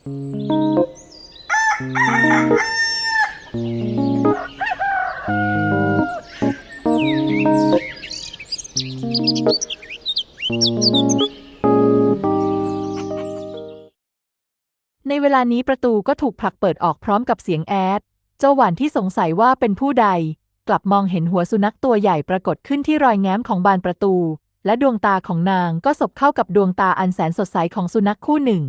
ในเวลานี้ประตูก็ถูกผลักเปิดออกพร้อมกับเสียงแอด เจ้าหวานที่สงสัยว่าเป็นผู้ใด กลับมองเห็นหัวสุนัขตัวใหญ่ปรากฏขึ้นที่รอยแง้มของบานประตู และดวงตาของนางก็สบเข้ากับดวงตาอันแสนสดใสของสุนัขคู่หนึ่ง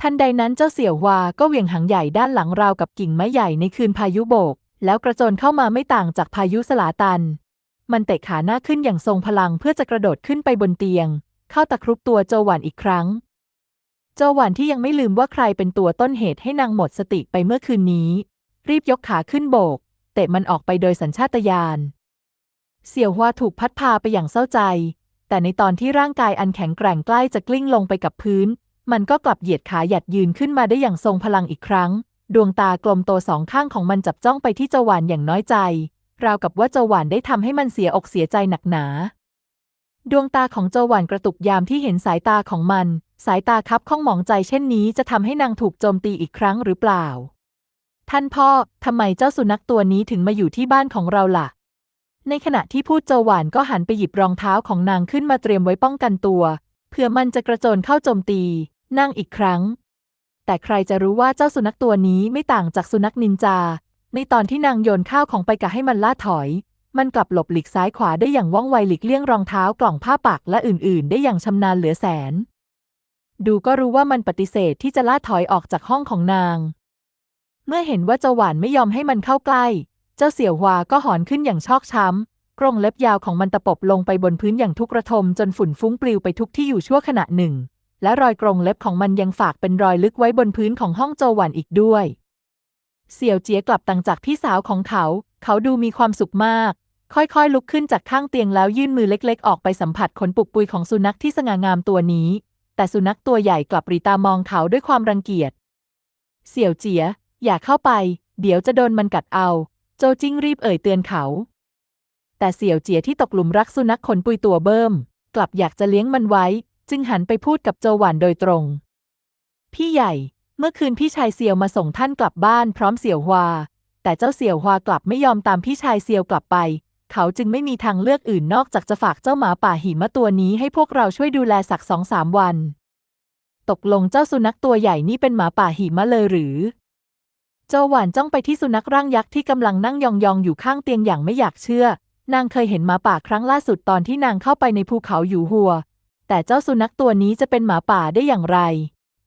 ทันใดนั้นเจ้าเสี่ยววาก็เหวี่ยงหางใหญ่ด้านหลังราวกับกิ่งไม้ใหญ่ในคืนพายุโบก แล้วกระโจนเข้ามาไม่ต่างจากพายุสลาตัน มันเตะขาหน้าขึ้นอย่างทรงพลังเพื่อจะกระโดดขึ้นไปบนเตียง เข้าตะครุบตัวโจวหวานอีกครั้ง โจวหวานที่ยังไม่ลืมว่าใครเป็นตัวต้นเหตุให้นางหมดสติไปเมื่อคืนนี้ รีบยกขาขึ้นโบก เตะมันออกไปโดยสัญชาตญาณเสี่ยวฮวาถูกพัดพาไปอย่างเศร้าใจ แต่ในตอนที่ร่างกายอันแข็งแกร่งใกล้จะกลิ้งลงไปกับพื้น มันก็กลับเหยียดขาหยัดยืนขึ้นมาได้อย่างทรงพลังอีกครั้ง ดวงตากลมโตสองข้างของมันจับจ้องไปที่เจาหวานอย่างน้อยใจ ราวกับว่าเจาหวานได้ทำให้มันเสียอกเสียใจหนักหนา ดวงตาของเจาหวานกระตุกยามที่เห็นสายตาของมัน สายตาคับข้องหมองใจเช่นนี้จะทำให้นางถูกโจมตีอีกครั้งหรือเปล่า ท่านพ่อทำไมเจ้าสุนัขตัวนี้ถึงมาอยู่ที่บ้านของเราล่ะในขณะที่พูดเจาหวานก็หันไปหยิบรองเท้าของนางขึ้นมาเตรียมไว้ป้องกันตัวเพื่อมันจะกระโจนเข้าโจมตี นั่งอีกครั้ง แต่ใครจะรู้ว่าเจ้าสุนัขตัวนี้ไม่ต่างจากสุนัขนินจา ในตอนที่นางโยนข้าวของไปกะให้มันล่าถอย มันกลับหลบหลีกซ้ายขวาได้อย่างว่องไวหลีกเลี่ยงรองเท้ากล่องผ้าปักและอื่น ๆ ได้อย่างชำนาญเหลือแสน ดูก็รู้ว่ามันปฏิเสธที่จะล่าถอยออกจากห้องของนาง เมื่อเห็นว่าเจ้าหวานไม่ยอมให้มันเข้าใกล้ เจ้าเสี่ยวฮวาก็หอนขึ้นอย่างชอกช้ำกรงเล็บยาวของมันตะปบลงไปบนพื้นอย่างทุกระทมจนฝุ่นฟุ้งปลิวไปทุกที่อยู่ชั่วขณะหนึ่ง และรอยกรงเล็บของมันยังฝากเป็นรอยลึกไว้บนพื้นของห้องโจวหวันอีกด้วย เสี่ยวเจียกลับต่างจากพี่สาวของเขา เขาดูมีความสุขมาก ค่อยๆ ลุกขึ้นจากข้างเตียงแล้วยื่นมือเล็ก ๆ ออกไปสัมผัสขนปุกปุยของสุนัขที่สง่างามตัวนี้ แต่สุนัขตัวใหญ่กลับรีตามองเขาด้วยความรังเกียจ เสี่ยวเจีย อย่าเข้าไป เดี๋ยวจะโดนมันกัดเอา โจจิ้งรีบเอ่ยเตือนเขา แต่เสี่ยวเจียที่ตกหลุมรักสุนัขขนปุยตัวเบิ่มกลับอยากจะเลี้ยงมันไว้ จึงหันไปพูดกับโจหวานโดยตรง พี่ใหญ่ เมื่อคืนพี่ชายเซียวมาส่งท่านกลับบ้านพร้อมเสี่ยวฮวา แต่เจ้าเสี่ยวฮวากลับไม่ยอมตามพี่ชายเซียวกลับไป เขาจึงไม่มีทางเลือกอื่นนอกจากจะฝากเจ้าหมาป่าหิมะตัวนี้ให้พวกเราช่วยดูแลสักสองสามวัน ตกลงเจ้าสุนัขตัวใหญ่นี่เป็นหมาป่าหิมะเลยหรือ โจหวานจ้องไปที่สุนัขร่างยักษ์ที่กำลังนั่งยองๆอยู่ข้างเตียงอย่างไม่อยากเชื่อ นางเคยเห็นหมาป่าครั้งล่าสุดตอนที่นางเข้าไปในภูเขาอยู่หัว แต่เจ้าสุนัขตัวนี้จะเป็นหมาป่าได้อย่างไร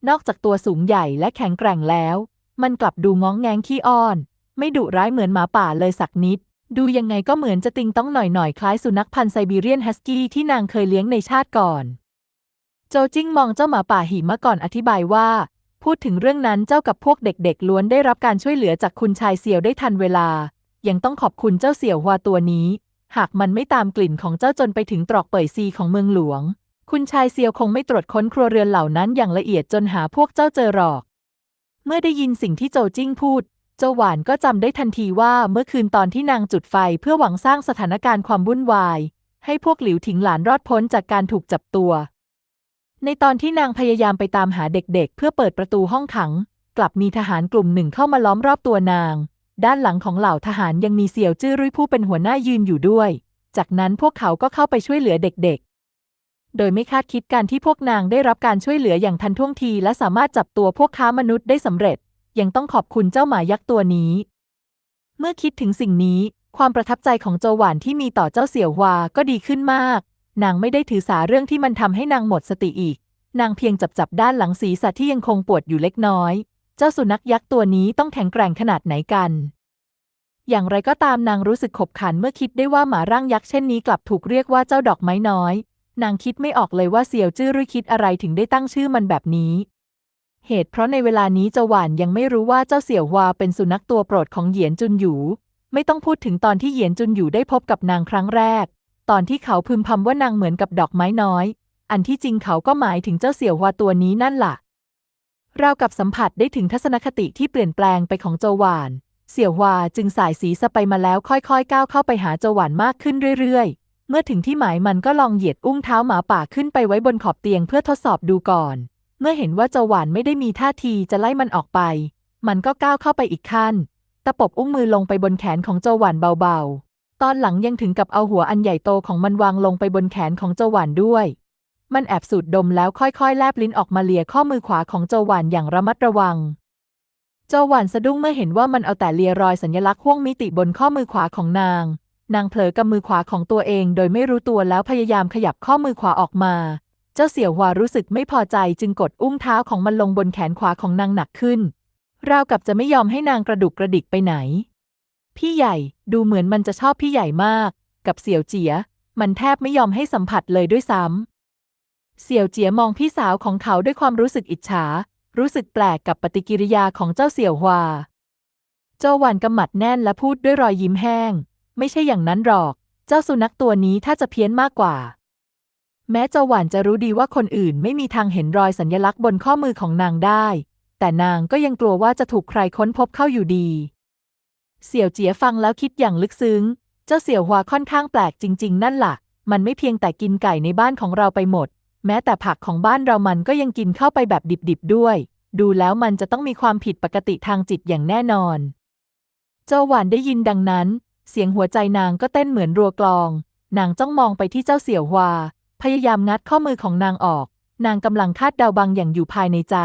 นอกจากตัวสูงใหญ่และแข็งแกร่งแล้ว มันกลับดูง้องแงงขี้อ้อน ไม่ดุร้ายเหมือนหมาป่าเลยสักนิด ดูยังไงก็เหมือนจะติงต้องหน่อยๆ คล้ายสุนัขพันธุ์ไซบีเรียนฮัสกี้ที่นางเคยเลี้ยงในชาติก่อน โจจิ้งมองเจ้าหมาป่าหิมะก่อนอธิบายว่า พูดถึงเรื่องนั้นเจ้ากับพวกเด็กๆล้วนได้รับการช่วยเหลือจากคุณชายเสี่ยวได้ทันเวลา ยังต้องขอบคุณเจ้าเสี่ยวฮวาตัวนี้ หากมันไม่ตามกลิ่นของเจ้าจนไปถึงตรอกเป่ยซีของเมืองหลวง คุณชายเซียวคงไม่ตรวจค้นครัวเรือนเหล่านั้นอย่างละเอียดจนหาพวกเจ้าเจอหรอก เมื่อได้ยินสิ่งที่โจจิ้งพูด เจ้าหวานก็จำได้ทันทีว่าเมื่อคืนตอนที่นางจุดไฟเพื่อหวังสร้างสถานการณ์ความวุ่นวาย ให้พวกหลิวถิงหลานรอดพ้นจากการถูกจับตัว ในตอนที่นางพยายามไปตามหาเด็กๆ เพื่อเปิดประตูห้องขัง กลับมีทหารกลุ่มหนึ่งเข้ามาล้อมรอบตัวนาง ด้านหลังของเหล่าทหารยังมีเสี่ยวจื้อรุ่ยผู้เป็นหัวหน้ายืนอยู่ด้วย จากนั้นพวกเขาก็เข้าไปช่วยเหลือเด็กๆ โดยไม่คาดคิดการที่พวกนางได้รับการช่วยเหลืออย่างทันท่วงที และสามารถจับตัวพวกค้ามนุษย์ได้สำเร็จ ยังต้องขอบคุณเจ้าหมายักษ์ตัวนี้ เมื่อคิดถึงสิ่งนี้ ความประทับใจของโจหวานที่มีต่อเจ้าเสี่ยวฮวาก็ดีขึ้นมาก นางไม่ได้ถือสาเรื่องที่มันทำให้นางหมดสติอีก นางเพียงจับจับด้านหลังศีรษะที่ยังคงปวดอยู่เล็กน้อย เจ้าสุนัขยักษ์ตัวนี้ต้องแข็งแกร่งขนาดไหนกันอย่างไรก็ตามนางรู้สึกขบขันเมื่อคิดได้ว่าหมาร่างยักษ์เช่นนี้กลับถูกเรียกว่าเจ้าดอกไม้น้อย นางคิดไม่ออกเลยว่าเสี่ยวจื้อรุ่ยคิดอะไรถึงได้ตั้งชื่อมันแบบนี้ เหตุเพราะในเวลานี้เจ้าหวานยังไม่รู้ว่าเจ้าเสี่ยวฮวาเป็นสุนัขตัวโปรดของเหยียนจุนหยู ไม่ต้องพูดถึงตอนที่เหยียนจุนหยูได้พบกับนางครั้งแรก ตอนที่เขาพึมพำว่านางเหมือนกับดอกไม้น้อย อันที่จริงเขาก็หมายถึงเจ้าเสี่ยวฮวาตัวนี้นั่นล่ะรากับสัมผัสได้ถึงทัศนคติที่เปลี่ยนแปลงไปของโจวหวาน เสี่ยวฮวาจึงสายสีสไปมาแล้วค่อยๆ ก้าวเข้าไปหาโจหวานมากขึ้นเรื่อยๆ เมื่อถึงที่หมายมันก็ลองเหยียดอุ้งเท้าหมาป่าขึ้นไปไว้บนขอบเตียงเพื่อทดสอบดูก่อน เมื่อเห็นว่าเจ้าหวานไม่ได้มีท่าทีจะไล่มันออกไป มันก็ก้าวเข้าไปอีกขั้น ตะปบอุ้งมือลงไปบนแขนของเจ้าหวานเบาๆ ตอนหลังยังถึงกับเอาหัวอันใหญ่โตของมันวางลงไปบนแขนของเจ้าหวานด้วย มันแอบสูดดมแล้วค่อยๆ แลบลิ้นออกมาเลียข้อมือขวาของเจ้าหวานอย่างระมัดระวังเจ้าหวานสะดุ้งเมื่อเห็นว่ามันเอาแต่เลียรอยสัญลักษณ์ห่วงมิติบนข้อมือขวาของนาง นางเผลอกำมือขวาของตัวเองโดยไม่รู้ตัวแล้วพยายามขยับข้อมือขวาออกมา เจ้าเสี่ยวหวารู้สึกไม่พอใจจึงกดอุ้งเท้าของมันลงบนแขนขวาของนางหนักขึ้น ราวกับจะไม่ยอมให้นางกระดุกกระดิกไปไหน พี่ใหญ่ดูเหมือนมันจะชอบพี่ใหญ่มาก กับเสี่ยวเจีย มันแทบไม่ยอมให้สัมผัสเลยด้วยซ้ำเสี่ยวเจียมองพี่สาวของเขาด้วยความรู้สึกอิจฉา รู้สึกแปลกกับปฏิกิริยาของเจ้าเสี่ยวหวาเจ้าหวานกำหมัดแน่นและพูดด้วยรอยยิ้มแห้ง ไม่ใช่อย่างนั้นหรอก เจ้าสุนัขตัวนี้ถ้าจะเพี้ยนมากกว่า แม้เจ้าหวานจะรู้ดีว่าคนอื่นไม่มีทางเห็นรอยสัญลักษณ์บนข้อมือของนางได้ แต่นางก็ยังกลัวว่าจะถูกใครค้นพบเข้าอยู่ดี เสี่ยวเจียฟังแล้วคิดอย่างลึกซึ้ง เจ้าเสี่ยวหวค่อนข้างแปลกจริง ๆ นั่นล่ะ มันไม่เพียงแต่กินไก่ในบ้านของเราไปหมด แม้แต่ผักของบ้านเรามันก็ยังกินเข้าไปแบบดิบๆด้วย ดูแล้วมันจะต้องมีความผิดปกติทางจิตอย่างแน่นอน เจ้าหวานได้ยินดังนั้น เสียงหัวใจนางก็เต้นเหมือนรัวกลอง นางจ้องมองไปที่เจ้าเสี่ยวหวา พยายามงัดข้อมือของนางออก นางกำลังคาดเดาบางอย่างอยู่ภายในใจ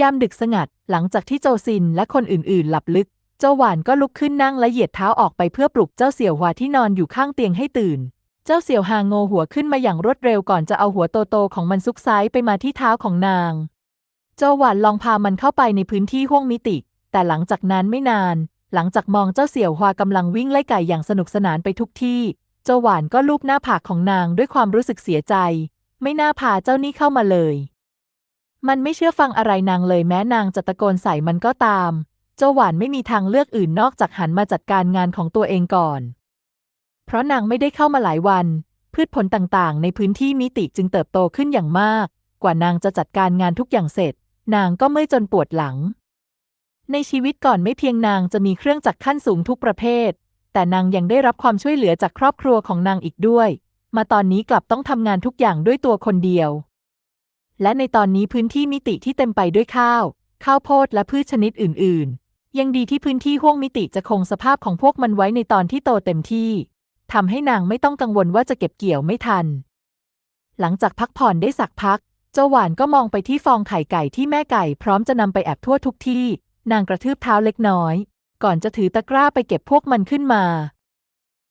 ยามดึกสงัด หลังจากที่โจซินและคนอื่นๆ หลับลึก เจ้าหวานก็ลุกขึ้นนั่งและเหยียดเท้าออกไปเพื่อปลุกเจ้าเสี่ยวหวาที่นอนอยู่ข้างเตียงให้ตื่น เจ้าเสี่ยวหาโงหัวขึ้นมาอย่างรวดเร็วก่อนจะเอาหัวโตๆของมันซุกไซไปมาที่เท้าของนาง เจ้าหวานลองพามันเข้าไปในพื้นที่ห้วงมิติ แต่หลังจากนั้นไม่นาน หลังจากมองเจ้าเสี่ยวหวากำลังวิ่งไล่ไก่อย่างสนุกสนานไปทุกที่ เจ้าหวานก็ลูบหน้าผากของนางด้วยความรู้สึกเสียใจ ไม่น่าพาเจ้านี่เข้ามาเลย มันไม่เชื่อฟังอะไรนางเลยแม้นางจะตะโกนใส่มันก็ตาม เจ้าหวานไม่มีทางเลือกอื่นนอกจากหันมาจัดการงานของตัวเองก่อน เพราะนางไม่ได้เข้ามาหลายวัน พืชผลต่างๆ ในพื้นที่มิติจึงเติบโตขึ้นอย่างมาก กว่านางจะจัดการงานทุกอย่างเสร็จ นางก็เมื่อยจนปวดหลัง ในชีวิตก่อนไม่เพียงนางจะมีเครื่องจักรขั้นสูงทุกประเภท แต่นางยังได้รับความช่วยเหลือจากครอบครัวของนางอีกด้วย มาตอนนี้กลับต้องทำงานทุกอย่างด้วยตัวคนเดียว และในตอนนี้พื้นที่มิติที่เต็มไปด้วยข้าว ข้าวโพดและพืชชนิดอื่น ๆ ยังดีที่พื้นที่ห้วงมิติจะคงสภาพของพวกมันไว้ในตอนที่โตเต็มที่ทำให้นางไม่ต้องกังวลว่าจะเก็บเกี่ยวไม่ทัน หลังจากพักผ่อนได้สักพัก เจ้าหวานก็มองไปที่ฟองไข่ไก่ที่แม่ไก่พร้อมจะนำไปแอบทั่วทุกที่ นางกระทืบเท้าเล็กน้อย ก่อนจะถือตะกร้าไปเก็บพวกมันขึ้นมา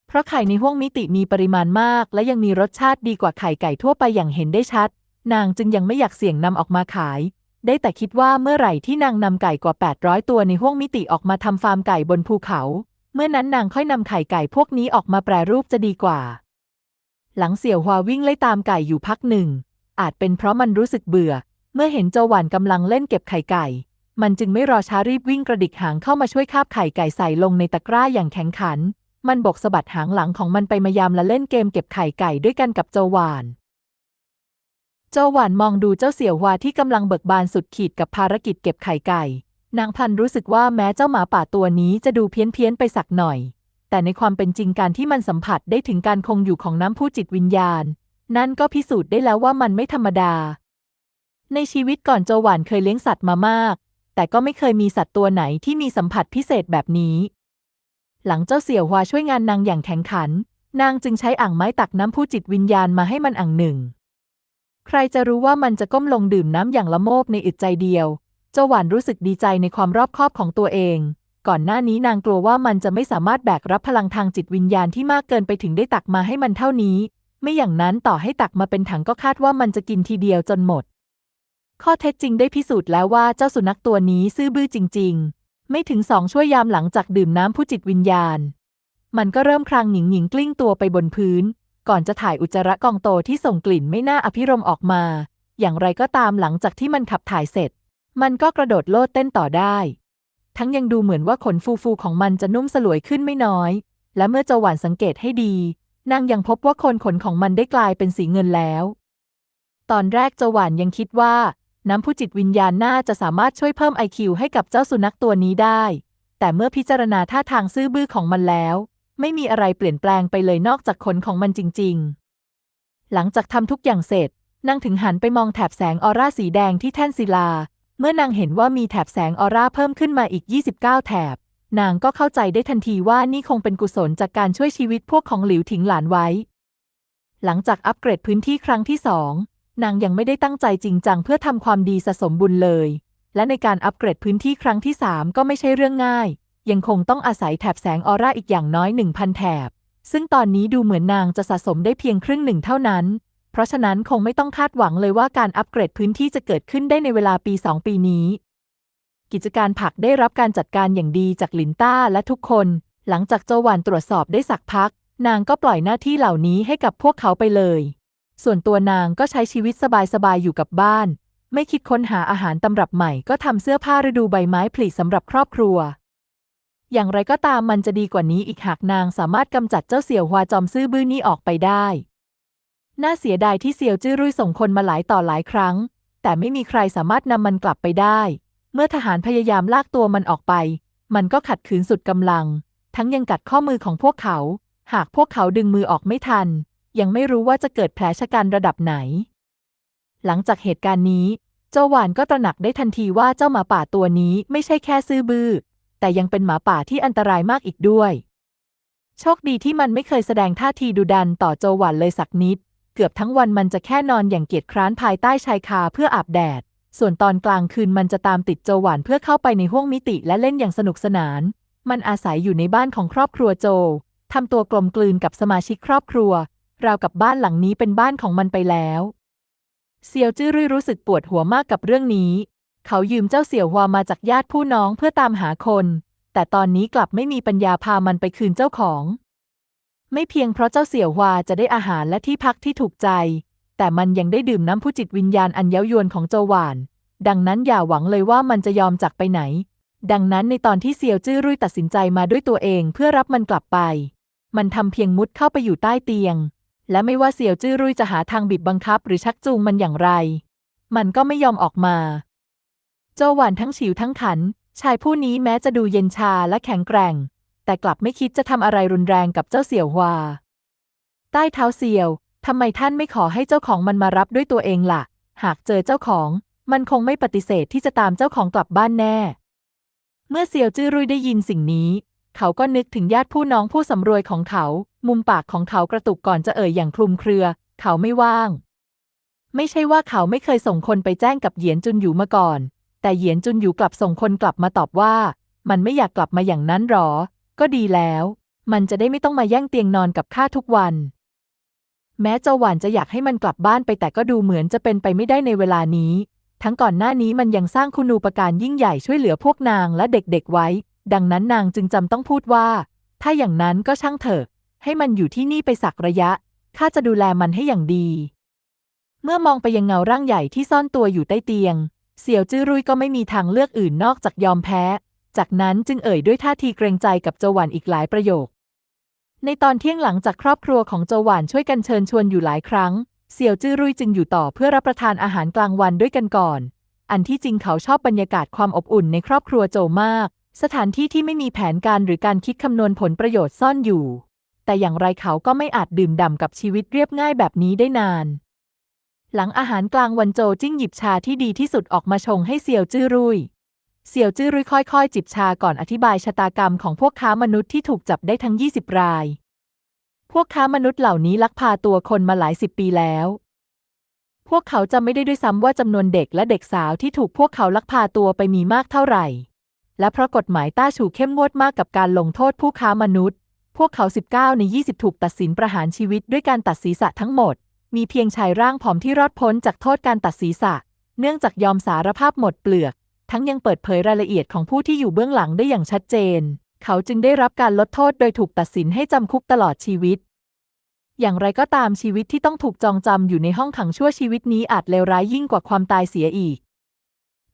เพราะไข่ในห้วงมิติมีปริมาณมาก และยังมีรสชาติดีกว่าไข่ไก่ทั่วไปอย่างเห็นได้ชัด นางจึงยังไม่อยากเสี่ยงนำออกมาขาย ได้แต่คิดว่าเมื่อไหร่ที่นางนำไก่กว่า 800 ตัวในห้วงมิติออกมาทำฟาร์มไก่บนภูเขา เมื่อนั้นนางค่อยนำไข่ไก่พวกนี้ออกมาแปรรูปจะดีกว่า หลังเสี่ยวฮวาวิ่งไล่ตามไก่อยู่พักหนึ่ง อาจเป็นเพราะมันรู้สึกเบื่อ เมื่อเห็นเจ้าหวานกำลังเล่นเก็บไข่ไก่ มันจึงไม่รอช้ารีบวิ่งกระดิกหางเข้ามาช่วยคาบไข่ไก่ใส่ลงในตะกร้าอย่างแข็งขัน มันบกสะบัดหางหลังของมันไปมายามและเล่นเกมเก็บไข่ไก่ด้วยกันกับเจวานเจวานมองดูเจ้าเสี่ยวฮวาที่กำลังเบิกบานสุดขีดกับภารกิจเก็บไข่ไก่ นางพันรู้สึกว่าแม้เจ้าหมาป่าตัวนี้จะดูเพี้ยนเพี้ยนไปสักหน่อย แต่ในความเป็นจริงการที่มันสัมผัสได้ถึงการคงอยู่ของน้ำผู้จิตวิญญาณ นั่นก็พิสูจน์ได้แล้วว่ามันไม่ธรรมดา ในชีวิตก่อนเจวานเคยเลี้ยงสัตว์มามาก แต่ก็ไม่เคยมีสัตว์ตัวไหนที่มีสัมผัสพิเศษแบบนี้ หลังเจ้าเสี่ยวฮวาช่วยงานนางอย่างแข็งขัน นางจึงใช้อ่างไม้ตักน้ำผู้จิตวิญญาณมาให้มันอ่างหนึ่ง ใครจะรู้ว่ามันจะก้มลงดื่มน้ำอย่างละโมบในอึดใจเดียว เจ้าหวานรู้สึกดีใจในความรอบคอบของตัวเอง ก่อนหน้านี้นางกลัวว่ามันจะไม่สามารถแบกรับพลังทางจิตวิญญาณที่มากเกินไปถึงได้ตักมาให้มันเท่านี้ ไม่อย่างนั้นต่อให้ตักมาเป็นถังก็คาดว่ามันจะกินทีเดียวจนหมด ข้อเท็จจริงได้พิสูจน์แล้วว่าเจ้าสุนัขตัวนี้ซื่อบื้อจริง ๆ ไม่ถึงสองชั่วยามหลังจากดื่มน้ำผู้จิตวิญญาณ มันก็เริ่มคลางหญิงหญิงกลิ้งตัวไปบนพื้น ก่อนจะถ่ายอุจจาระกองโตที่ส่งกลิ่นไม่น่าอภิรมออกมา อย่างไรก็ตามหลังจากที่มันขับถ่ายเสร็จ มันก็กระโดดโลดเต้นต่อได้ ทั้งยังดูเหมือนว่าขนฟูๆของมันจะนุ่มสลวยขึ้นไม่น้อย และเมื่อเจ้าหวานสังเกตให้ดี นางยังพบว่าโคนขนของมันได้กลายเป็นสีเงินแล้ว ตอนแรกเจ้าหวานยังคิดว่า น้ำผู้จิตวิญญาณน่าจะสามารถช่วยเพิ่มไอคิวให้กับเจ้าสุนัขตัวนี้ได้ แต่เมื่อพิจารณาท่าทางซื่อบื้อของมันแล้ว ไม่มีอะไรเปลี่ยนแปลงไปเลยนอกจากขนของมันจริง ๆ หลังจากทำทุกอย่างเสร็จนางถึงหันไปมองแถบแสงออร่าสีแดงที่แท่นศิลา เมื่อนางเห็นว่ามีแถบแสงออร่าเพิ่มขึ้นมาอีก 29 แถบ นางก็เข้าใจได้ทันทีว่านี่คงเป็นกุศลจากการช่วยชีวิตพวกของหลิวถิงหลานไว้ หลังจากอัปเกรดพื้นที่ครั้งที่สอง นางยังไม่ได้ตั้งใจจริงจังเพื่อทำความดีสะสมบุญเลย และในการอัปเกรดพื้นที่ครั้งที่สามก็ไม่ใช่เรื่องง่าย ยังคงต้องอาศัยแถบแสงออร่าอีกอย่างน้อย 1,000 แถบ ซึ่งตอนนี้ดูเหมือนนางจะสะสมได้เพียงครึ่งหนึ่งเท่านั้น เพราะฉะนั้นคงไม่ต้องคาดหวังเลยว่าการอัปเกรดพื้นที่จะเกิดขึ้นได้ในเวลาปี 2 ปีนี้ กิจการผักได้รับการจัดการอย่างดีจากลินต้าและทุกคน หลังจากโจหวานตรวจสอบได้สักพัก นางก็ปล่อยหน้าที่เหล่านี้ให้กับพวกเขาไปเลย ส่วนตัวนางก็ใช้ชีวิตสบายๆอยู่กับบ้าน ไม่คิดค้นหาอาหารตำรับใหม่ก็ทำเสื้อผ้าฤดูใบไม้ผลิสำหรับครอบครัว อย่างไรก็ตามมันจะดีกว่านี้อีกหากนางสามารถกำจัดเจ้าเสี่ยวฮวาจอมซื่อบื้อนี้ออกไปได้ น่าเสียดายที่เสี่ยวจื้อรุ่ยส่งคนมาหลายต่อหลายครั้ง แต่ไม่มีใครสามารถนำมันกลับไปได้ เมื่อทหารพยายามลากตัวมันออกไป มันก็ขัดขืนสุดกำลัง ทั้งยังกัดข้อมือของพวกเขา หากพวกเขาดึงมือออกไม่ทัน ยังไม่รู้ว่าจะเกิดแผลชะกันระดับไหน หลังจากเหตุการณ์นี้ เจ้าหวานก็ตระหนักได้ทันทีว่าเจ้าหมาป่าตัวนี้ไม่ใช่แค่ซื่อบื้อ แต่ยังเป็นหมาป่าที่อันตรายมากอีกด้วย โชคดีที่มันไม่เคยแสดงท่าทีดุดันต่อโจหวานเลยสักนิด เกือบทั้งวันมันจะแค่นอนอย่างเกียจคร้านภายใต้ชายคาเพื่ออาบแดด ส่วนตอนกลางคืนมันจะตามติดโจหวานเพื่อเข้าไปในห้วงมิติและเล่นอย่างสนุกสนาน มันอาศัยอยู่ในบ้านของครอบครัวโจทำตัวกลมกลืนกับสมาชิกครอบครัว ราวกับบ้านหลังนี้เป็นบ้านของมันไปแล้ว เซียวจื้อรุ่ยรู้สึกปวดหัวมากกับเรื่องนี้ เขายืมเจ้าเสี่ยวฮวามาจากญาติผู้น้องเพื่อตามหาคน แต่ตอนนี้กลับไม่มีปัญญาพามันไปคืนเจ้าของ ไม่เพียงเพราะเจ้าเสี่ยวฮวาจะได้อาหารและที่พักที่ถูกใจ แต่มันยังได้ดื่มน้ำผู้จิตวิญญาณอันเย้ายวนของโจหวาน ดังนั้นอย่าหวังเลยว่ามันจะยอมจากไปไหน ดังนั้นในตอนที่เซียวจื้อรุ่ยตัดสินใจมาด้วยตัวเองเพื่อรับมันกลับไป มันทำเพียงมุดเข้าไปอยู่ใต้เตียง และไม่ว่าเสี่ยวจื้อรุ่ยจะหาทางบีบบังคับหรือชักจูงมันอย่างไร มันก็ไม่ยอมออกมา โจหวานทั้งฉิวทั้งขัน ชายผู้นี้แม้จะดูเย็นชาและแข็งแกร่ง แต่กลับไม่คิดจะทำอะไรรุนแรงกับเจ้าเสี่ยวฮวา ใต้เท้าเสี่ยวทำไมท่านไม่ขอให้เจ้าของมันมารับด้วยตัวเองล่ะ หากเจอเจ้าของ มันคงไม่ปฏิเสธที่จะตามเจ้าของกลับบ้านแน่ เมื่อเซียวจื้อรุ่ยได้ยินสิ่งนี้ เขาก็นึกถึงญาติผู้น้องผู้สำรวยของเขา มุมปากของเขากระตุกก่อนจะเอ่ยอย่างคลุมเครือ เขาไม่ว่าง ไม่ใช่ว่าเขาไม่เคยส่งคนไปแจ้งกับเหยียนจุนอยู่มาก่อน แต่เหยียนจุนอยู่กลับส่งคนกลับมาตอบว่า มันไม่อยากกลับมาอย่างนั้นหรอ ก็ดีแล้ว มันจะได้ไม่ต้องมาแย่งเตียงนอนกับข้าทุกวัน แม้เจ้าหวานจะอยากให้มันกลับบ้านไปแต่ก็ดูเหมือนจะเป็นไปไม่ได้ในเวลานี้ ทั้งก่อนหน้านี้มันยังสร้างคุณูปการยิ่งใหญ่ช่วยเหลือพวกนางและเด็กๆไว้ ดังนั้นนางจึงจำต้องพูดว่า ถ้าอย่างนั้นก็ช่างเถอะ ให้มันอยู่ที่นี่ไปสักระยะ ข้าจะดูแลมันให้อย่างดี เมื่อมองไปยังเงาร่างใหญ่ที่ซ่อนตัวอยู่ใต้เตียง เสี่ยวจื้อรุ่ยก็ไม่มีทางเลือกอื่นนอกจากยอมแพ้ จากนั้นจึงเอ่ยด้วยท่าทีเกรงใจกับโจหวานอีกหลายประโยค ในตอนเที่ยงหลังจากครอบครัวของโจหวานช่วยกันเชิญชวนอยู่หลายครั้ง เสี่ยวจื้อรุ่ยจึงอยู่ต่อเพื่อรับประทานอาหารกลางวันด้วยกันก่อน อันที่จริงเขาชอบบรรยากาศความอบอุ่นในครอบครัวโจมาก สถานที่ที่ไม่มีแผนการหรือการคิดคำนวณผลประโยชน์ซ่อนอยู่ แต่อย่างไรเขาก็ไม่อาจดื่มด่ำกับชีวิตเรียบง่ายแบบนี้ได้นาน หลังอาหารกลางวันโจจิ้งหยิบชาที่ดีที่สุดออกมาชงให้เสี่ยวจื้อรุ่ยเสี่ยวจื้อรุ่ยค่อยๆ จิบชาก่อนอธิบายชะตากรรมของพวกค้ามนุษย์ที่ถูกจับได้ทั้ง 20 ราย พวกค้ามนุษย์เหล่านี้ลักพาตัวคนมาหลายสิบปีแล้วพวกเขาจะไม่ได้ด้วยซ้ำว่าจำนวนเด็กและเด็กสาวที่ถูกพวกเขาลักพาตัวไปมีมากเท่าไหร่ และเพราะกฎหมายต้าฉูเข้มงวดมากกับการลงโทษผู้ค้ามนุษย์ พวกเขา 19 ใน 20 ถูกตัดสินประหารชีวิตด้วยการตัดศีรษะทั้งหมด มีเพียงชายร่างผอมที่รอดพ้นจากโทษการตัดศีรษะ เนื่องจากยอมสารภาพหมดเปลือก ทั้งยังเปิดเผยรายละเอียดของผู้ที่อยู่เบื้องหลังได้อย่างชัดเจน เขาจึงได้รับการลดโทษโดยถูกตัดสินให้จำคุกตลอดชีวิต อย่างไรก็ตามชีวิตที่ต้องถูกจองจำอยู่ในห้องขังชั่วชีวิตนี้อาจเลวร้ายยิ่งกว่าความตายเสียอีก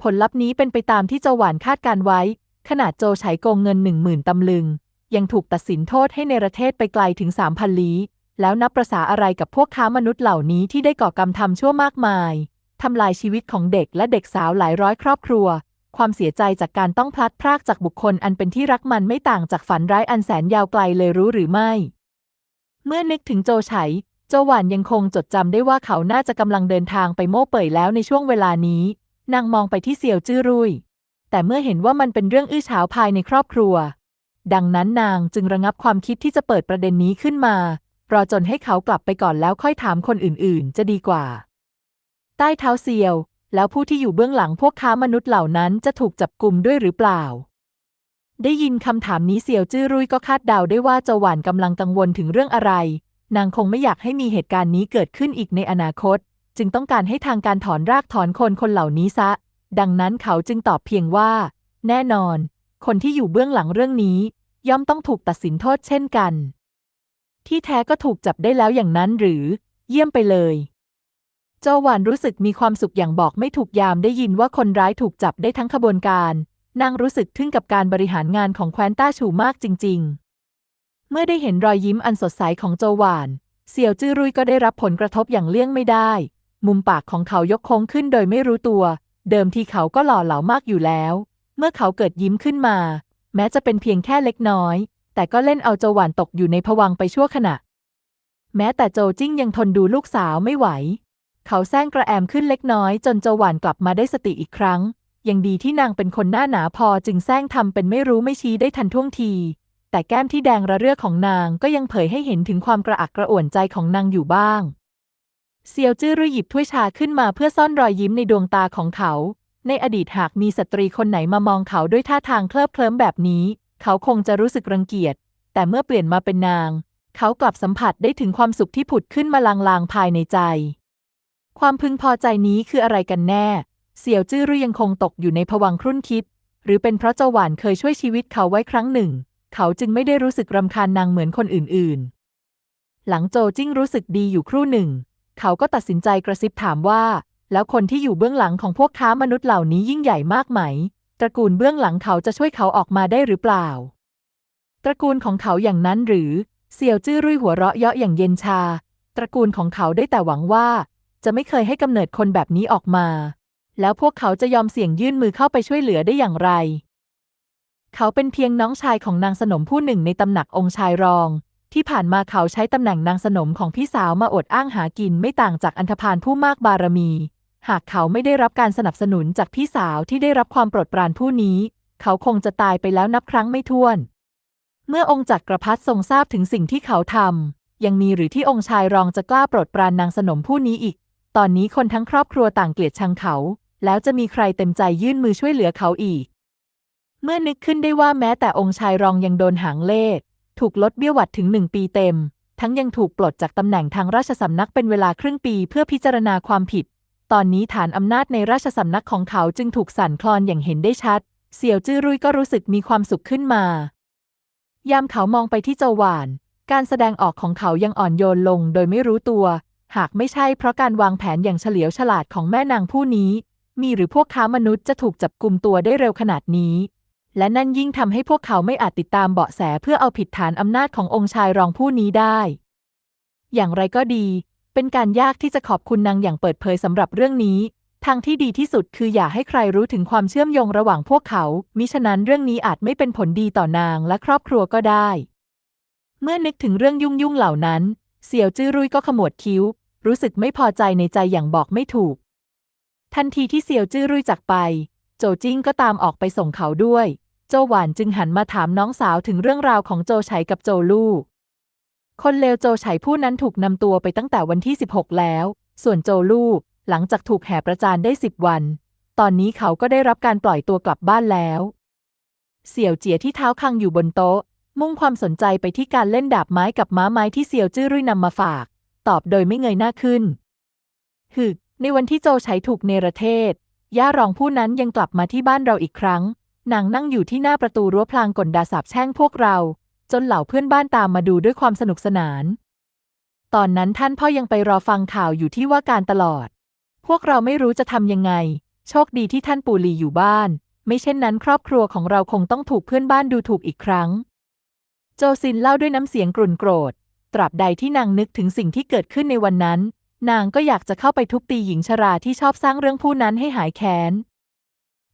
ผลลัพธ์นี้เป็นไปตามที่โจหวานคาดการไว้ ขนาดโจไฉโกงเงินหนึ่งหมื่นตำลึง ยังถูกตัดสินโทษให้ในประเทศไปไกลถึงสามพันลี้ แล้วนับประษาอะไรกับพวกค้ามนุษย์เหล่านี้ที่ได้ก่อกรรมทำชั่วมากมาย ทำลายชีวิตของเด็กและเด็กสาวหลายร้อยครอบครัว ความเสียใจจากการต้องพลัดพรากจากบุคคลอันเป็นที่รักมันไม่ต่างจากฝันร้ายอันแสนยาวไกลเลยรู้หรือไม่ เมื่อนึกถึงโจไฉโจหวานยังคงจดจำได้ว่าเขาน่าจะกำลังเดินทางไปโม่เป่ยแล้วในช่วงเวลานี้ นางมองไปที่เซียวจื้อรุ่ย แต่เมื่อเห็นว่ามันเป็นเรื่องอื้อฉาวภายในครอบครัว ดังนั้นนางจึงระงับความคิดที่จะเปิดประเด็นนี้ขึ้นมา รอจนให้เขากลับไปก่อนแล้วค่อยถามคนอื่นๆ จะดีกว่า ใต้เท้าเซียว แล้วผู้ที่อยู่เบื้องหลังพวกค้ามนุษย์เหล่านั้นจะถูกจับกลุ่มด้วยหรือเปล่า ได้ยินคำถามนี้เซียวจื้อรุ่ยก็คาดเดาได้ว่าเจหวานกำลังกังวลถึงเรื่องอะไร นางคงไม่อยากให้มีเหตุการณ์นี้เกิดขึ้นอีกในอนาคต จึงต้องการให้ทางการถอนรากถอนคนคนเหล่านี้ซะ ดังนั้นเขาจึงตอบเพียงว่า แน่นอน คนที่อยู่เบื้องหลังเรื่องนี้ ย่อมต้องถูกตัดสินโทษเช่นกัน ที่แท้ก็ถูกจับได้แล้วอย่างนั้นหรือ เยี่ยมไปเลย เจ้าหวานรู้สึกมีความสุขอย่างบอกไม่ถูกยามได้ยินว่าคนร้ายถูกจับได้ทั้งขบวนการนางรู้สึกทึ่งกับการบริหารงานของแคว้นต้าฉูมากจริง ๆ เมื่อได้เห็นรอยยิ้มอันสดใสของโจหวาน เสี่ยวจื้อรุ่ยก็ได้รับผลกระทบอย่างเลี่ยงไม่ได้ มุมปากของเขายกโค้งขึ้นโดยไม่รู้ตัว เดิมทีเขาก็หล่อเหลามากอยู่แล้ว เมื่อเขาเกิดยิ้มขึ้นมา แม้จะเป็นเพียงแค่เล็กน้อย แต่ก็เล่นเอาโจหวานตกอยู่ในภวังไปชั่วขณะ แม้แต่โจจิ้งยังทนดูลูกสาวไม่ไหว เขาแซงกระแอมขึ้นเล็กน้อย จนโจหวานกลับมาได้สติอีกครั้ง ยังดีที่นางเป็นคนหน้าหนาพอจึงแซงทำเป็นไม่รู้ไม่ชี้ได้ทันท่วงที แต่แก้มที่แดงระเรื่อของนางก็ยังเผยให้เห็นถึงความกระอักกระอ่วนใจของนางอยู่บ้าง เซียวจื้อรุ่ยหยิบถ้วยชาขึ้นมาเพื่อซ่อนรอยยิ้มในดวงตาของเขา ในอดีตหากมีสตรีคนไหนมามองเขาด้วยท่าทางเคลิบเคลิ้มแบบนี้ เขาคงจะรู้สึกรังเกียจ แต่เมื่อเปลี่ยนมาเป็นนาง เขากลับสัมผัสได้ถึงความสุขที่ผุดขึ้นมาลางๆภายในใจ ความพึงพอใจนี้คืออะไรกันแน่ เสี่ยวจื้อรุ่ยยังคงตกอยู่ในภวังค์ครุ่นคิด หรือเป็นเพราะเจ้าหวานเคยช่วยชีวิตเขาไว้ครั้งหนึ่ง เขาจึงไม่ได้รู้สึกรำคาญนางเหมือนคนอื่นๆ หลังโจจิ้งรู้สึกดีอยู่ครู่หนึ่ง เขาก็ตัดสินใจกระซิบถามว่า แล้วคนที่อยู่เบื้องหลังของพวกค้ามนุษย์เหล่านี้ยิ่งใหญ่มากไหม ตระกูลเบื้องหลังเขาจะช่วยเขาออกมาได้หรือเปล่า ตระกูลของเขาอย่างนั้นหรือ เสี่ยวจื้อรุ่ยหัวเราะเยาะอย่างเย็นชา ตระกูลของเขาได้แต่หวังว่า จะไม่เคยให้กำเนิดคนแบบนี้ออกมา แล้วพวกเขาจะยอมเสี่ยงยื่นมือเข้าไปช่วยเหลือได้อย่างไร เขาเป็นเพียงน้องชายของนางสนมผู้หนึ่งในตำหนักองค์ชายรอง ที่ผ่านมาเขาใช้ตำแหน่งนางสนมของพี่สาวมาอดอ้างหากินไม่ต่างจากอันธพาลผู้มากบารมี หากเขาไม่ได้รับการสนับสนุนจากพี่สาวที่ได้รับความโปรดปรานผู้นี้ เขาคงจะตายไปแล้วนับครั้งไม่ถ้วน เมื่อองค์จักรพรรดิทรงทราบถึงสิ่งที่เขาทำยังมีหรือที่องค์ชายรองจะกล้าโปรดปรานนางสนมผู้นี้อีก ตอนนี้คนทั้งครอบครัวต่างเกลียดชังเขา แล้วจะมีใครเต็มใจยื่นมือช่วยเหลือเขาอีก เมื่อนึกขึ้นได้ว่าแม้แต่องค์ชายรองยังโดนหางเลข ถูกลดเบี้ยหวัดถึงหนึ่งปีเต็ม ทั้งยังถูกปลดจากตำแหน่งทางราชสำนักเป็นเวลาครึ่งปีเพื่อพิจารณาความผิด ตอนนี้ฐานอำนาจในราชสำนักของเขาจึงถูกสั่นคลอนอย่างเห็นได้ชัด เสี่ยวจื้อรุ่ยก็รู้สึกมีความสุขขึ้นมา ยามเขามองไปที่เจาหวาน การแสดงออกของเขายังอ่อนโยนลงโดยไม่รู้ตัว หากไม่ใช่เพราะการวางแผนอย่างเฉลียวฉลาดของแม่นางผู้นี้ มีหรือพวกค้ามนุษย์จะถูกจับกลุ่มตัวได้เร็วขนาดนี้ และนั่นยิ่งทำให้พวกเขาไม่อาจติดตามเบาะแสเพื่อเอาผิดฐานอำนาจขององค์ชายรองผู้นี้ได้ อย่างไรก็ดี เป็นการยากที่จะขอบคุณนางอย่างเปิดเผยสำหรับเรื่องนี้ ทางที่ดีที่สุดคืออย่าให้ใครรู้ถึงความเชื่อมโยงระหว่างพวกเขา มิฉะนั้นเรื่องนี้อาจไม่เป็นผลดีต่อนางและครอบครัวก็ได้ เมื่อนึกถึงเรื่องยุ่งยุ่งเหล่านั้น เสี่ยวจื้อรุ่ยก็ขมวดคิ้ว รู้สึกไม่พอใจในใจอย่างบอกไม่ถูก ทันทีที่เสี่ยวจื้อรุ่ยจากไป โจจิ้งก็ตามออกไปส่งเขาด้วย โจหวานจึงหันมาถามน้องสาวถึงเรื่องราวของโจไฉกับโจลู่คนเลวโจไฉผู้นั้นถูกนำตัวไปตั้งแต่วันที่ 16 แล้ว ส่วนโจลู่หลังจากถูกแห่ประจานได้ 10 วัน ตอนนี้เขาก็ได้รับการปล่อยตัวกลับบ้านแล้ว เสี่ยวเจียที่เท้าคังอยู่บนโต๊ะ มุ่งความสนใจไปที่การเล่นดาบไม้กับม้าไม้ที่เสี่ยวจื้อรุ่ยนำมาฝาก ตอบโดยไม่เงยหน้าขึ้นฮึในวันที่โจไฉถูกเนรเทศ ย่ารองผู้นั้นยังกลับมาที่บ้านเราอีกครั้ง นางนั่งอยู่ที่หน้าประตูรั้วพลางกลดาสาบแช่งพวกเรา จนเหล่าเพื่อนบ้านตามมาดูด้วยความสนุกสนาน ตอนนั้นท่านพ่อยังไปรอฟังข่าวอยู่ที่ว่าการตลอด พวกเราไม่รู้จะทำยังไง โชคดีที่ท่านปู่หลีอยู่บ้าน ไม่เช่นนั้นครอบครัวของเราคงต้องถูกเพื่อนบ้านดูถูกอีกครั้ง โจซินเล่าด้วยน้ำเสียงกรุ่นโกรธ ตราบใดที่นางนึกถึงสิ่งที่เกิดขึ้นในวันนั้น นางก็อยากจะเข้าไปทุบตีหญิงชราที่ชอบสร้างเรื่องผู้นั้นให้หายแค้น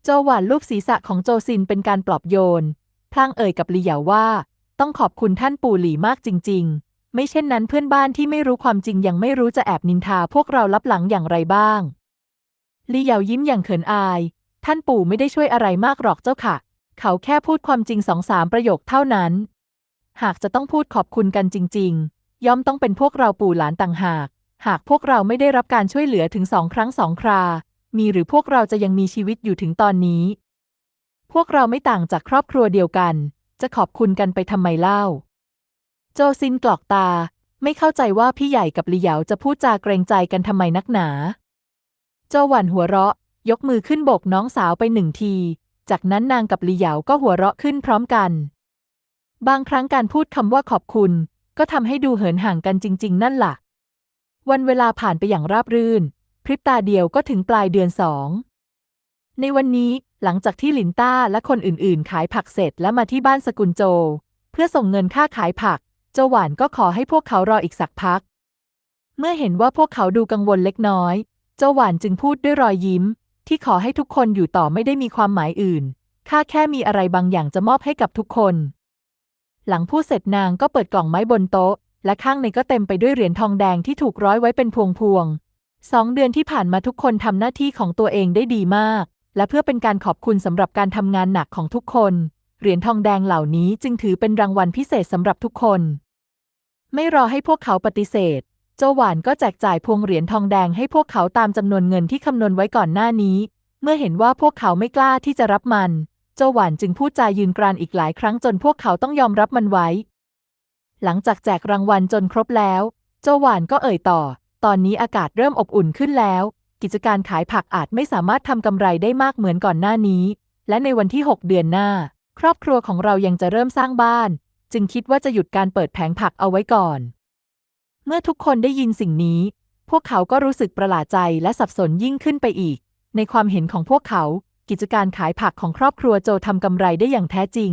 โจหวานลูบศีรษะของโจซินเป็นการปลอบโยน พลางเอ่ยกับลีเหยาว่า ต้องขอบคุณท่านปู่หลี่มากจริง ๆ ไม่เช่นนั้นเพื่อนบ้านที่ไม่รู้ความจริงยังไม่รู้จะแอบนินทาพวกเราลับหลังอย่างไรบ้างลี่เหยายิ้มอย่างเขินอาย ท่านปู่ไม่ได้ช่วยอะไรมากหรอกเจ้าค่ะ เขาแค่พูดความจริงสองสามประโยคเท่านั้น หากจะต้องพูดขอบคุณกันจริง ๆ ย่อมต้องเป็นพวกเราปู่หลานต่างหาก หากพวกเราไม่ได้รับการช่วยเหลือถึงสองครั้งสองครา มีหรือพวกเราจะยังมีชีวิตอยู่ถึงตอนนี้ พวกเราไม่ต่างจากครอบครัวเดียวกัน จะขอบคุณกันไปทำไมเล่า โจซินกรอกตา ไม่เข้าใจว่าพี่ใหญ่กับลีเหยาจะพูดจาเกรงใจกันทำไมนักหนา โจหวันหัวเราะ ยกมือขึ้นโบกน้องสาวไปหนึ่งที จากนั้นนางกับลีเหยาก็หัวเราะขึ้นพร้อมกัน บางครั้งการพูดคำว่าขอบคุณ ก็ทำให้ดูเหินห่างกันจริง ๆ นั่นล่ะ วันเวลาผ่านไปอย่างราบรื่น พริบตาเดียวก็ถึงปลายเดือนสอง ในวันนี้หลังจากที่หลินต้าและคนอื่นๆ ขายผักเสร็จและมาที่บ้านสกุลโจ เพื่อส่งเงินค่าขายผักโจหวานก็ขอให้พวกเขารออีกสักพัก เมื่อเห็นว่าพวกเขาดูกังวลเล็กน้อยโจหวานจึงพูดด้วยรอยยิ้ม ที่ขอให้ทุกคนอยู่ต่อไม่ได้มีความหมายอื่นข้าแค่มีอะไรบางอย่างจะมอบให้กับทุกคน หลังพูดเสร็จนางก็เปิดกล่องไม้บนโต๊ะ และข้างในก็เต็มไปด้วยเหรียญทองแดงที่ถูกร้อยไว้เป็นพวงพวง สองเดือนที่ผ่านมาทุกคนทำหน้าที่ของตัวเองได้ดีมาก และเพื่อเป็นการขอบคุณสำหรับการทำงานหนักของทุกคน เหรียญทองแดงเหล่านี้จึงถือเป็นรางวัลพิเศษสำหรับทุกคน ไม่รอให้พวกเขาปฏิเสธโจหวานก็แจกจ่ายพวงเหรียญทองแดงให้พวกเขาตามจำนวนเงินที่คำนวณไว้ก่อนหน้านี้ เมื่อเห็นว่าพวกเขาไม่กล้าที่จะรับมันโจหวานจึงพูดจายืนกรานอีกหลายครั้งจนพวกเขาต้องยอมรับมันไว้ หลังจากแจกรางวัลจนครบแล้วโจหวานก็เอ่ยต่อ ตอนนี้อากาศเริ่มอบอุ่นขึ้นแล้ว กิจการขายผักอาจไม่สามารถทำกำไรได้มากเหมือนก่อนหน้านี้ และในวันที่ 6 เดือนหน้า ครอบครัวของเรายังจะเริ่มสร้างบ้าน จึงคิดว่าจะหยุดการเปิดแผงผักเอาไว้ก่อน เมื่อทุกคนได้ยินสิ่งนี้ พวกเขาก็รู้สึกประหลาดใจและสับสนยิ่งขึ้นไปอีก ในความเห็นของพวกเขา กิจการขายผักของครอบครัวโจทำกำไรได้อย่างแท้จริง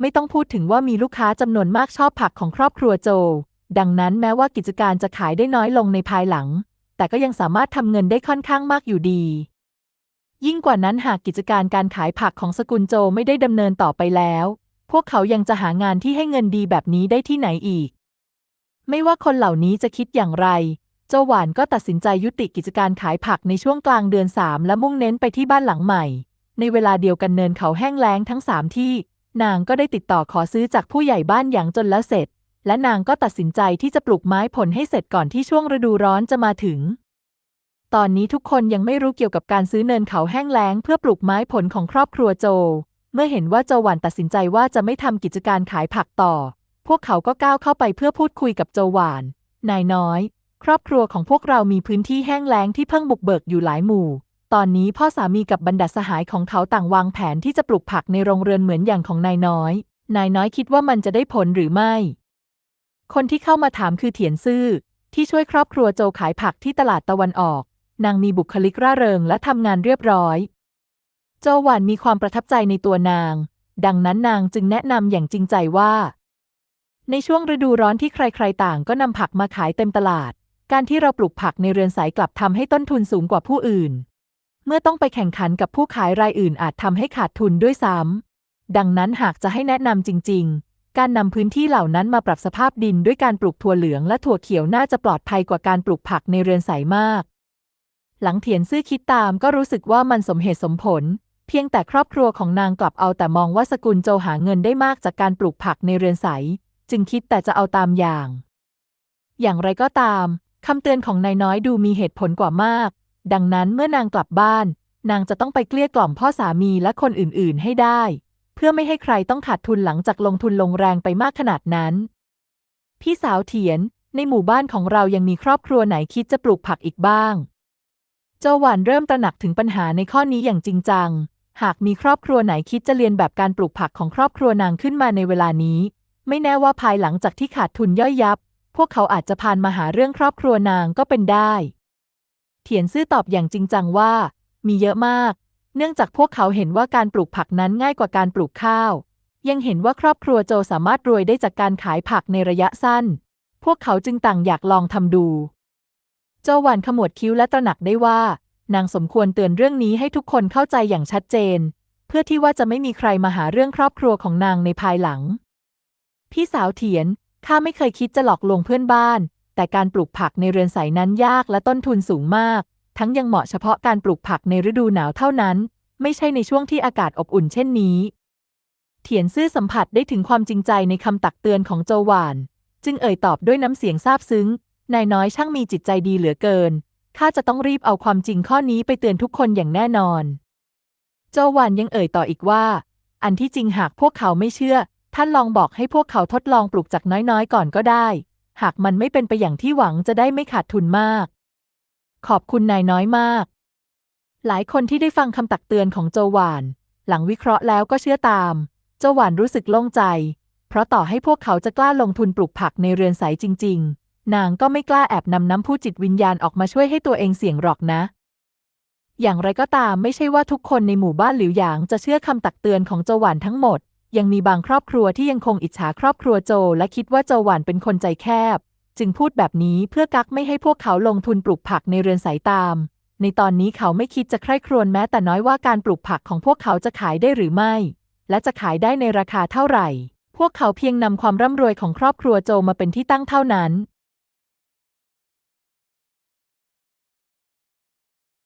ไม่ต้องพูดถึงว่ามีลูกค้าจำนวนมากชอบผักของครอบครัวโจ ดังนั้นแม้ว่ากิจการจะขายได้น้อยลงในภายหลัง แต่ก็ยังสามารถทำเงินได้ค่อนข้างมากอยู่ดี ยิ่งกว่านั้นหากกิจการการขายผักของสกุลโจไม่ได้ดำเนินต่อไปแล้ว พวกเขายังจะหางานที่ให้เงินดีแบบนี้ได้ที่ไหนอีก ไม่ว่าคนเหล่านี้จะคิดอย่างไร โจหวานก็ตัดสินใจยุติกิจการขายผักในช่วงกลางเดือนสามและมุ่งเน้นไปที่บ้านหลังใหม่ ในเวลาเดียวกันเนินเขาแห้งแล้งทั้งสามที่ นางก็ได้ติดต่อขอซื้อจากผู้ใหญ่บ้านอย่างจนแล้วเสร็จ และนางก็ตัดสินใจที่จะปลูกไม้ผลให้เสร็จก่อนที่ช่วงฤดูร้อนจะมาถึง ตอนนี้ทุกคนยังไม่รู้เกี่ยวกับการซื้อเนินเขาแห้งแล้งเพื่อปลูกไม้ผลของครอบครัวโจ เมื่อเห็นว่าโจหวานตัดสินใจว่าจะไม่ทำกิจการขายผักต่อ พวกเขาก็ก้าวเข้าไปเพื่อพูดคุยกับโจหวาน นายน้อย ครอบครัวของพวกเรามีพื้นที่แห้งแล้งที่เพิ่งบุกเบิกอยู่หลายหมู่ตอนนี้พ่อสามีกับบรรดาสหายของเขาต่างวางแผนที่จะปลูกผักในโรงเรือนเหมือนอย่างของนายน้อย นายน้อยคิดว่ามันจะได้ผลหรือไม่ คนที่เข้ามาถามคือเถียนซื่อ ที่ช่วยครอบครัวโจขายผักที่ตลาดตะวันออก นางมีบุคลิกร่าเริงและทำงานเรียบร้อย โจหวานมีความประทับใจในตัวนาง ดังนั้นนางจึงแนะนำอย่างจริงใจว่า ในช่วงฤดูร้อนที่ใครๆต่างก็นำผักมาขายเต็มตลาด การที่เราปลูกผักในเรือนสายกลับทำให้ต้นทุนสูงกว่าผู้อื่น เมื่อต้องไปแข่งขันกับผู้ขายรายอื่นอาจทำให้ขาดทุนด้วยซ้ำดังนั้นหากจะให้แนะนำจริง ๆ การนำพื้นที่เหล่านั้นมาปรับสภาพดินด้วยการปลูกถั่วเหลืองและถั่วเขียวน่าจะปลอดภัยกว่าการปลูกผักในเรือนใสมาก หลังเถียนซื่อคิดตามก็รู้สึกว่ามันสมเหตุสมผล เพียงแต่ครอบครัวของนางกลับเอาแต่มองว่าสกุลโจหาเงินได้มากจากการปลูกผักในเรือนใส จึงคิดแต่จะเอาตามอย่าง อย่างไรก็ตามคำเตือนของนายน้อยดูมีเหตุผลกว่ามาก ดังนั้นเมื่อนางกลับบ้าน นางจะต้องไปเกลี้ยกล่อมพ่อสามีและคนอื่น ๆ ให้ได้ เพื่อไม่ให้ใครต้องขาดทุนหลังจากลงทุนลงแรงไปมากขนาดนั้น พี่สาวเถียน ในหมู่บ้านของเรายังมีครอบครัวไหนคิดจะปลูกผักอีกบ้าง เจ้าหวานเริ่มตระหนักถึงปัญหาในข้อนี้อย่างจริงจัง หากมีครอบครัวไหนคิดจะเรียนแบบการปลูกผักของครอบครัวนางขึ้นมาในเวลานี้ ไม่แน่ว่าภายหลังจากที่ขาดทุนย่อยยับ พวกเขาอาจจะพานมาหาเรื่องครอบครัวนางก็เป็นได้ เถียนซื่อตอบอย่างจริงจังว่า มีเยอะมาก เนื่องจากพวกเขาเห็นว่าการปลูกผักนั้นง่ายกว่าการปลูกข้าว ยังเห็นว่าครอบครัวโจสามารถรวยได้จากการขายผักในระยะสั้น พวกเขาจึงต่างอยากลองทำดู โจหวานขมวดคิ้วและตระหนักได้ว่า นางสมควรเตือนเรื่องนี้ให้ทุกคนเข้าใจอย่างชัดเจน เพื่อที่ว่าจะไม่มีใครมาหาเรื่องครอบครัวของนางในภายหลัง พี่สาวเถียนข้าไม่เคยคิดจะหลอกลวงเพื่อนบ้าน แต่การปลูกผักในเรือนใสนั้นยากและต้นทุนสูงมาก ทั้งยังเหมาะเฉพาะการปลูกผักในฤดูหนาวเท่านั้น ไม่ใช่ในช่วงที่อากาศอบอุ่นเช่นนี้ เถียนซื่อสัมผัสได้ถึงความจริงใจในคำตักเตือนของโจวหวาน จึงเอ่ยตอบด้วยน้ำเสียงซาบซึ้ง นายน้อยช่างมีจิตใจดีเหลือเกิน ข้าจะต้องรีบเอาความจริงข้อนี้ไปเตือนทุกคนอย่างแน่นอน โจวหวานยังเอ่ยต่ออีกว่า อันที่จริงหากพวกเขาไม่เชื่อ ท่านลองบอกให้พวกเขาทดลองปลูกจากน้อยๆ ก่อนก็ได้ หากมันไม่เป็นไปอย่างที่หวังจะได้ไม่ขาดทุนมาก ขอบคุณนายน้อยมาก หลายคนที่ได้ฟังคำตักเตือนของโจวหวาน หลังวิเคราะห์แล้วก็เชื่อตาม โจวหวานรู้สึกโล่งใจ เพราะต่อให้พวกเขาจะกล้าลงทุนปลูกผักในเรือนใสจริง ๆ นางก็ไม่กล้าแอบนำน้ำผู้จิตวิญญาณออกมาช่วยให้ตัวเองเสี่ยงหรอกนะ อย่างไรก็ตามไม่ใช่ว่าทุกคนในหมู่บ้านหลิวหยางจะเชื่อคำตักเตือนของโจวหวานทั้งหมด ยังมีบางครอบครัวที่ยังคงอิจฉาครอบครัวโจ และคิดว่าโจหวานเป็นคนใจแคบ จึงพูดแบบนี้เพื่อกักไม่ให้พวกเขาลงทุนปลูกผักในเรือนสายตาม ในตอนนี้เขาไม่คิดจะใคร่ครวญแม้แต่น้อยว่าการปลูกผักของพวกเขาจะขายได้หรือไม่ และจะขายได้ในราคาเท่าไหร่ พวกเขาเพียงนำความร่ำรวยของครอบครัวโจมาเป็นที่ตั้งเท่านั้น